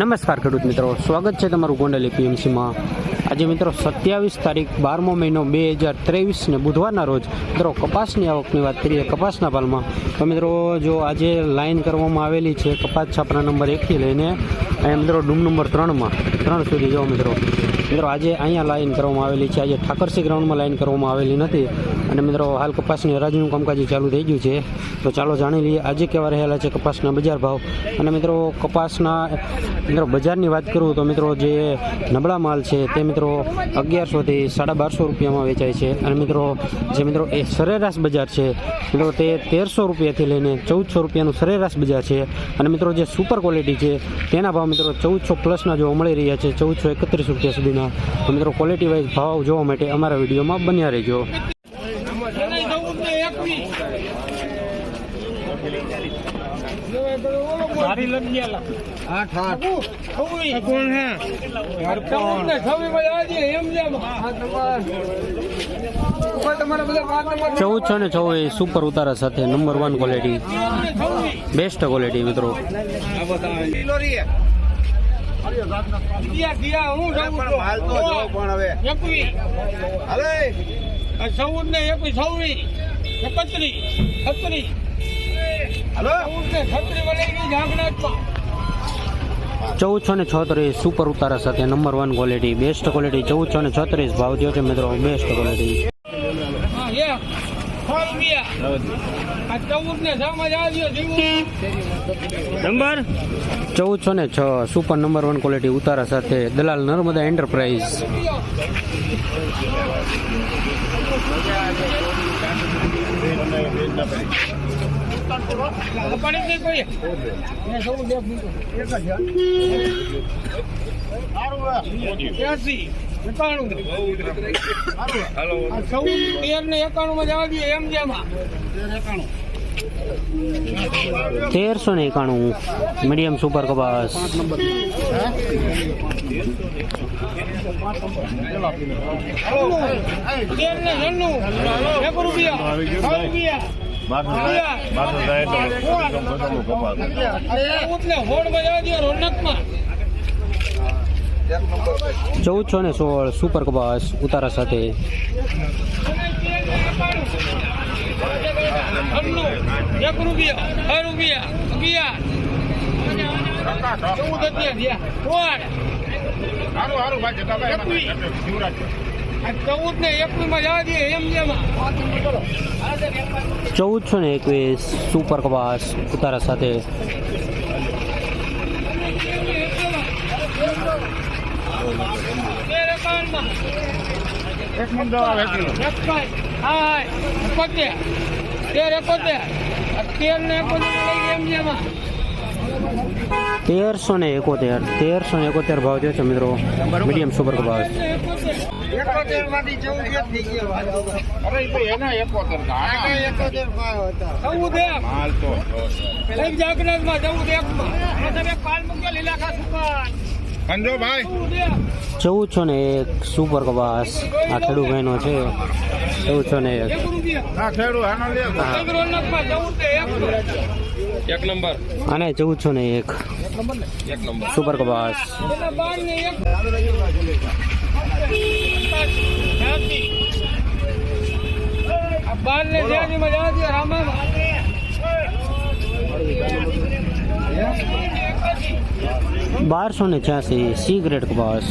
નમસ્કાર ખેડૂત મિત્રો. સ્વાગત છે તમારું ગોંડલ એપીએમસીમાં. આજે મિત્રો સત્યાવીસ તારીખ, બારમો મહિનો બે હજાર ત્રેવીસને બુધવારના રોજ. મિત્રો, કપાસની આવકની વાત કરીએ, કપાસના પાલમાં તો મિત્રો, જો આજે લાઈન કરવામાં આવેલી છે, કપાસ છાપરા નંબર એકથી લઈને અહીંયા મિત્રો ડૂમ નંબર ત્રણમાં, ત્રણ સુધી જો મિત્રો. મિત્રો, આજે અહીંયા લાઈન કરવામાં આવેલી છે. આજે ઠાકરસી ગ્રાઉન્ડમાં લાઈન કરવામાં આવેલી નથી. અને મિત્રો, હાલ કપાસની હરાજીનું કામકાજ ચાલુ થઈ ગયું છે. તો ચાલો જાણી લઈએ, આજે કેવા રહેલા છે કપાસના બજાર ભાવ? અને મિત્રો, કપાસના, મિત્રો, બજારની વાત કરું તો મિત્રો, જે નબળા માલ છે તે મિત્રો અગિયારસોથી સાડા બારસો રૂપિયામાં વેચાય છે. અને મિત્રો, જે મિત્રો એ સરેરાશ બજાર છે, મિત્રો, તે તેરસો રૂપિયાથી લઈને ચૌદસો રૂપિયાનું સરેરાશ બજાર છે. અને મિત્રો, જે સુપર ક્વોલિટી છે, તેના ભાવ મિત્રો ચૌદસો પ્લસના જોવા મળી રહ્યા છે, ચૌદસો એકત્રીસ રૂપિયા સુધીના. મિત્રો, ક્વોલિટી વાઇઝ ભાવ જોવા માટે અમારા વિડીયોમાં બન્યા રહેજો. સારી છ ગયા આઠ. આઠ કોણ હે. કોણ ને છવી ભાઈ આજે એમ જેમ. તમારા બધા વાત નંબર ચૌદસો ને ચોવીસ સુપર ઉતારા સાથે number one quality best quality મિત્રો. દિયા દિયા હું જાઉં છું. માલ તો જો પણ હવે. એકવી હાલે. ચૌદ ને એકવી છવ્વીસ એકત્રીસ છત્રીસ. ચૌદ ને છત્રીસ વળી જાગનાથમાં ચૌદસો ને છત્રીસ સુપર ઉતારા સાથે number one quality best quality ચૌદસો ને છત્રીસ. ભાવ થયો છે મિત્રો બેસ્ટ ક્વોલિટી નંબર? ચૌદસો ને છ. સુપર નંબર વન ક્વોલિટી ઉતારા સાથે દલાલ નર્મદા એન્ટરપ્રાઇઝ. પડી એકાણું ચૌદ તેર ને એકાણું માં જવા દઈએ એમ જેમાં તેરસો ને એકાણું. મીડિયમ સુપર કપાસ. તેર ને છન્નું એક રૂપિયા. હોડ રોનકમાં. ચૌદસો ને સોળ સુપર કપાસ ઉતારા સાથે. ચૌદ ચૌદ ચૌદસો ને એકવીસ સુપર કપાસ ઉતારા સાથે. તેર એકાવનમાં એકાવન. હા એકોતેર તેર એકોતેર તેર ને એકોતેર લઈ એમ જેમાં તેરસો ને એકોતેર તેરસો ને એકોતેર ભાવ થયો છે મિત્રો. મીડિયમ સુપર ભાવ. હતા ચૌદ એક ચૌદસો ને એક સુપર કપાસ. આ ખેડૂત ભાઈનો છે. ચૌદસો ને એક. એક રૂપિયા હા ખેડૂ આનો લે. એક રોનકમાં ચૌદ ને એક અને ચૌદસો ને એક. સુપર કપાસ. બાર ને એક મજા આવતી બાર ને જ્યાંથી માં જવા દે રામામાં બારસો ને છ્યાસી સી ગ્રેડ કપાસ.